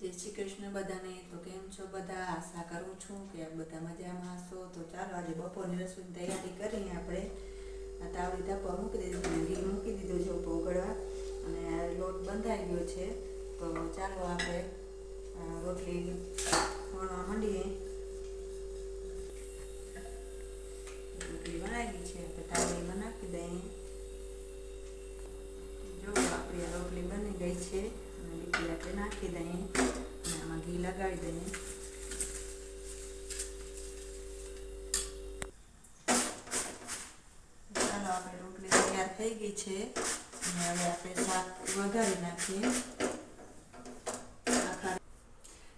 જય શ્રી કૃષ્ણ બધાને. તો કેમ છો? બધા આશા કરું છું કે બધા મજામાં હશો. તો ચાલો આજે બપોરની રસોઈની તૈયારી કરીએ આપણે. આ તાવડી તાપવા મૂકી દીધું ઘી મૂકી દીધું છે ઉગળવા અને લોટ બંધાઈ ગયો છે. તો ચાલો આપણે રોટલી વણવા માંડીએ. રોટલી બનાવી છે. આપણે તાવડીમાં નાખી દઈએ. જો આપણી રોટલી બની ગઈ છે. લીટી આપણે નાખી દઈએ ઘી લગાડી દઈએ થઈ ગઈ છે અને હવે આપણે શાક વઘારી નાખીએ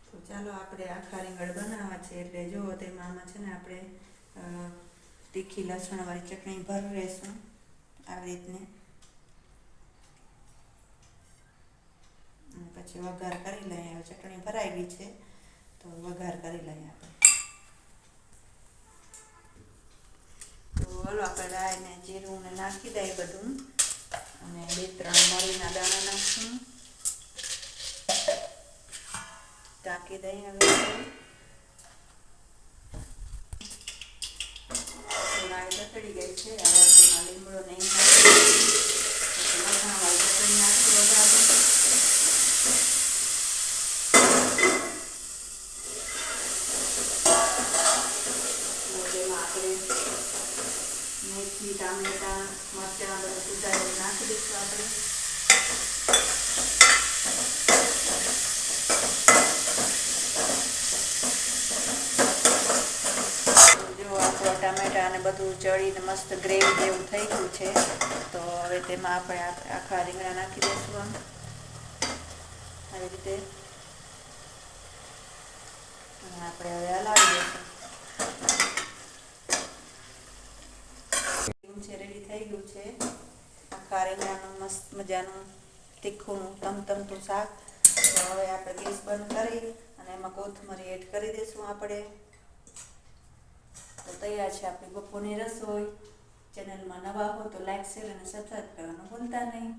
તો ચાલો આપણે આખા રીંગણ બનાવવા છે એટલે જો તેમાં છે ને આપણે તીખી લસણવાળી ચટણી ભર રહેશું આવી રીતને અને પછી વઘાર કરી લઈએ, હવે ચટણી ભરાઈ ગઈ છે, તો વઘાર કરી લઈએ આપણે. તો હલો, આપણે રાય ને જીરું ને નાખી દઈએ બધું. અને બે ત્રણ મરીના દાણા નાખશું. ટાંકી દઈએ હવે આપણે. તો રાય બગડી ગઈ છે હવે તેમાં લીમડો નહીં નાખી પછી લસણવાળી ચટણી નાખી વઘારમાં. અને તેમાં આપણે. મેથી ટામેટા મરચાં બધું સુધારીને નાખી દઈશું આપણે ટામેટા અને બધું ચડીને મસ્ત ગ્રેવી જેવું થઈ ગયું છે, તો હવે તેમાં આપણે આખા રીંગણા નાખી દઈશું આમ. આવી રીતે અને આપણે હવે હલાવી દઈશું એવું છે રેડી થઈ ગયું છે. આ કારેલાનું મસ્ત મજાનું તીખું તમતમતું શાક. તો હવે આપણે ગેસ બંધ કરી અને એમાં કોથમરી એડ કરી દઈશું આપણે. તો તૈયાર છે આપણી બપોરની રસોઈ. ચેનલમાં નવા હો તો લાઈક, શેર અને સબસ્ક્રાઈબ કરવાનું ભૂલતા નહીં.